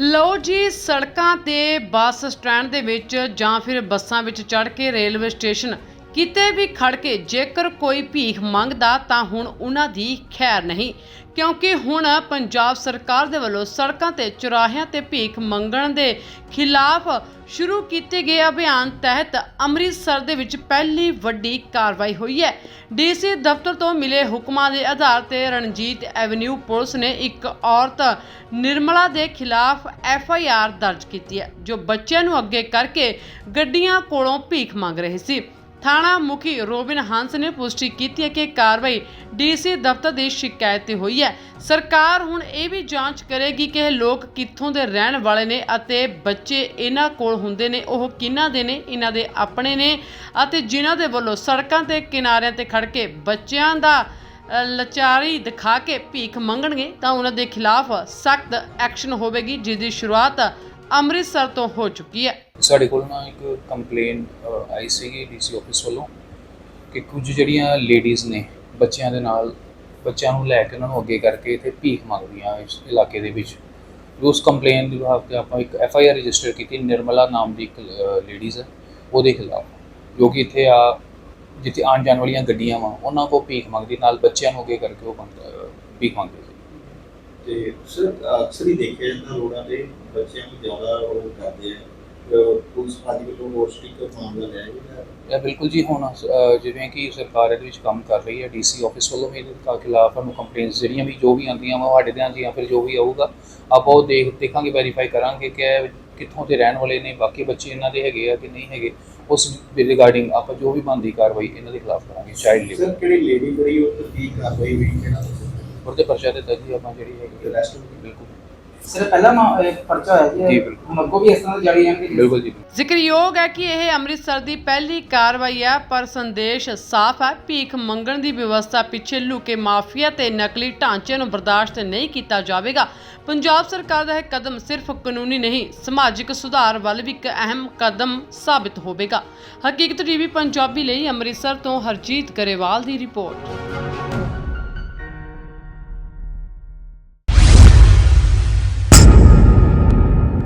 ਲਓ ਜੀ, ਸੜਕਾਂ ਤੇ ਬੱਸ ਸਟੈਂਡ ਦੇ ਵਿੱਚ ਜਾਂ ਫਿਰ ਬੱਸਾਂ ਵਿੱਚ ਚੜ੍ਹ ਕੇ ਰੇਲਵੇ ਸਟੇਸ਼ਨ ਕਿਤੇ ਵੀ ਖੜ ਕੇ ਜੇਕਰ ਕੋਈ ਭੀਖ ਮੰਗਦਾ ਤਾਂ ਹੁਣ ਉਹਨਾਂ ਦੀ ਖੈਰ ਨਹੀਂ। ਕਿਉਂਕਿ ਹੁਣ ਪੰਜਾਬ ਸਰਕਾਰ ਦੇ ਵੱਲੋਂ ਸੜਕਾਂ ਤੇ ਚੁਰਾਹਿਆਂ ਤੇ ਭੀਖ ਮੰਗਣ ਦੇ ਖਿਲਾਫ ਸ਼ੁਰੂ ਕੀਤੇ ਗਏ ਅਭਿਆਨ ਤਹਿਤ ਅੰਮ੍ਰਿਤਸਰ ਦੇ ਵਿੱਚ ਪਹਿਲੀ ਵੱਡੀ ਕਾਰਵਾਈ ਹੋਈ ਹੈ। ਡੀਸੀ ਦਫ਼ਤਰ ਤੋਂ ਮਿਲੇ ਹੁਕਮਾਂ ਦੇ ਆਧਾਰ ਤੇ ਰਣਜੀਤ ਐਵਨਿਊ ਪੁਲਿਸ ਨੇ ਇੱਕ ਔਰਤ ਨਿਰਮਲਾ ਦੇ ਖਿਲਾਫ ਐਫ ਆਈ ਆਰ ਦਰਜ ਕੀਤੀ ਹੈ, ਜੋ ਬੱਚਿਆਂ ਨੂੰ ਅੱਗੇ ਕਰਕੇ ਗੱਡੀਆਂ ਕੋਲੋਂ ਭੀਖ ਮੰਗ ਰਹੇ ਸੀ। ਥਾਣਾ ਮੁਖੀ ਰੋਬਿਨ ਹੰਸ ਨੇ ਪੁਸ਼ਟੀ ਕੀਤੀ ਹੈ ਕਿ ਕਾਰਵਾਈ ਡੀਸੀ ਦਫ਼ਤਰ ਦੀ ਸ਼ਿਕਾਇਤ ਤੇ ਹੋਈ ਹੈ। ਸਰਕਾਰ ਹੁਣ ਇਹ ਵੀ ਜਾਂਚ ਕਰੇਗੀ ਕਿ ਇਹ ਲੋਕ ਕਿੱਥੋਂ ਦੇ ਰਹਿਣ ਵਾਲੇ ਨੇ ਅਤੇ ਬੱਚੇ ਇਹਨਾਂ ਕੋਲ ਹੁੰਦੇ ਨੇ ਉਹ ਕਿਹਨਾਂ ਦੇ ਨੇ ਇਹਨਾਂ ਦੇ ਆਪਣੇ ਨੇ ਅਤੇ ਜਿਨ੍ਹਾਂ ਦੇ ਵੱਲੋਂ ਸੜਕਾਂ ਤੇ ਕਿਨਾਰਿਆਂ ਤੇ ਖੜ ਕੇ ਬੱਚਿਆਂ ਦਾ ਅ, ਲਾਚਾਰੀ ਦਿਖਾ ਕੇ ਭੀਖ ਮੰਗਣਗੇ ਤਾਂ ਉਹਨਾਂ ਦੇ ਖਿਲਾਫ ਸਖਤ ਐਕਸ਼ਨ ਹੋਵੇਗੀ ਜਿਸ ਦੀ ਸ਼ੁਰੂਆਤ ਅੰਮ੍ਰਿਤਸਰ ਤੋਂ ਹੋ ਚੁੱਕੀ ਹੈ। ਸਾਡੇ ਕੋਲ ਨਾ ਇੱਕ ਕੰਪਲੇਨ ਆਈ ਸੀਗੀ ਡੀਸੀ ਆਫਿਸ ਵੱਲੋਂ ਕਿ ਕੁਝ ਜਿਹੜੀਆਂ ਲੇਡੀਜ਼ ਨੇ ਬੱਚਿਆਂ ਦੇ ਨਾਲ, ਬੱਚਿਆਂ ਨੂੰ ਲੈ ਕੇ ਉਹਨਾਂ ਨੂੰ ਅੱਗੇ ਕਰਕੇ ਇੱਥੇ ਭੀਖ ਮੰਗਦੀਆਂ ਇਸ ਇਲਾਕੇ ਦੇ ਵਿੱਚ। ਉਸ ਕੰਪਲੇਨ ਦੇ ਵਿਭਾਗ ਤੇ ਆਪਾਂ ਇੱਕ ਐਫ ਆਈ ਆਰ ਰਜਿਸਟਰ ਕੀਤੀ, ਨਿਰਮਲਾ ਨਾਮ ਦੀ ਇੱਕ ਲੇਡੀਜ਼ ਹੈ, ਉਹਦੇ ਖਿਲਾਫ। ਜੋ ਕਿ ਇੱਥੇ ਆ, ਜਿੱਥੇ ਆਉਣ ਜਾਣ ਵਾਲੀਆਂ ਗੱਡੀਆਂ ਵਾ, ਉਹਨਾਂ ਕੋਲ ਭੀਖ ਮੰਗਦੀ, ਨਾਲ ਬੱਚਿਆਂ ਨੂੰ ਅੱਗੇ ਕਰਕੇ ਉਹ ਮੰਗ- ਭੀਖ ਮੰਗਦੀ ਤੇ ਸਰ ਅਕਸਰ ਹੀ ਦੇਖਿਆ ਜਾਂਦਾ ਰੋਡਾਂ ਤੇ ਬੱਚਿਆਂ ਨੂੰ ਜ਼ਿਆਦਾ ਉਹ ਕਰਦੇ ਆ। ਪੁਲਿਸ ਹੋਰ ਮਾਮਲਾ ਇਹ ਬਿਲਕੁਲ ਜੀ ਹੁਣ ਅ, ਜਿਵੇਂ ਕਿ ਸਰਕਾਰ ਇਹਦੇ ਵਿੱਚ ਕੰਮ ਕਰ ਰਹੀ ਹੈ ਡੀਸੀ ਆਫਿਸ ਵੱਲੋਂ ਵੀ ਇਹਦੇ ਖਿ- ਖਿਲਾਫ ਸਾਨੂੰ ਕੰਪਲੇਂਟਸ ਜਿਹੜੀਆਂ ਵੀ ਜੋ ਵੀ ਆਉਂਦੀਆਂ ਵਾ ਸਾਡੇ ਧਿਆਨ 'ਚ ਜਾਂ ਫਿਰ ਜੋ ਵੀ ਆਊਗਾ ਆਪਾਂ ਉਹ ਦੇਖ ਦੇਖਾਂਗੇ ਵੈਰੀਫਾਈ ਕਰਾਂਗੇ ਕਿ ਇਹ ਕਿੱਥੋਂ ਦੇ ਰਹਿਣ ਵਾਲੇ ਨੇ ਬਾਕੀ ਬੱਚੇ ਇਹਨਾਂ ਦੇ ਹੈਗੇ ਆ ਕਿ ਨਹੀਂ ਹੈਗੇ ਉਸ ਰਿਗਾਰਡਿੰਗ ਆਪਾਂ ਜੋ ਵੀ ਬਣਦੀ ਕਾਰਵਾਈ ਇਹਨਾਂ ਦੇ ਖਿਲਾਫ ਕਰਾਂਗੇ ਚਾਈਲਡ ਸਰ ਲੇਬਰ ਕਿਹੜੀ ਲੇਡੀ ਜਿਹੜੀ ਉਹ ਤਸਦੀਕ ਕਰ ਰਹੀ ਹੋਈ ਕਿਹੜਾ ਉਹਦੇ ਪਰਚਾ ਤੇ ਜੀ ਆਪਾਂ ਜਿਹੜੀ ਹੈਗੀ ਆ। Arrest ਬਿਲਕੁਲ। ਸਰ ਪਹਿਲਾ ਮਾ ਇਹ ਪਰਚਾ ਹੋਇਆ ਜੀ, ਜੀ ਬਿਲਕੁਲ। ਹੁਣ ਅੱਗੋਂ ਵੀ ਇਸ ਤਰ੍ਹਾਂ ਦੀ ਜਾਰੀ ਜਾਣਗੇ ਬਿਲਕੁਲ ਜੀ। ਜ਼ਿਕਰਯੋਗ ਹੈ ਕਿ ਇਹ ਅੰਮ੍ਰਿਤਸਰ ਦੀ ਪਹਿਲੀ ਕਾਰਵਾਈ ਹੈ ਪਰ ਸੰਦੇਸ਼ ਸਾਫ਼ ਹੈ ਭੀਖ ਮੰਗਣ ਦੀ ਵਿਵਸਥਾ ਪਿੱਛੇ ਲੁਕੇ ਮਾਫੀਆ ਤੇ ਨਕਲੀ ਢਾਂਚੇ ਨੂੰ ਬਰਦਾਸ਼ਤ ਨਹੀਂ ਕੀਤਾ ਜਾਵੇਗਾ। ਪੰਜਾਬ ਸਰਕਾਰ ਦਾ ਇਹ ਕਦਮ ਸਿਰਫ ਕਾਨੂੰਨੀ ਨਹੀਂ ਸਮਾਜਿਕ ਸੁਧਾਰ ਵੱਲ ਵੀ ਇੱਕ ਅਹਿਮ ਕਦਮ ਸਾਬਿਤ ਹੋਵੇਗਾ। ਹਕੀਕਤ ਟੀਵੀ ਪੰਜਾਬੀ ਲਈ ਅੰਮ੍ਰਿਤਸਰ ਤੋਂ ਹਰਜੀਤ ਗਰੇਵਾਲ ਦੀ ਰਿਪੋਰਟ।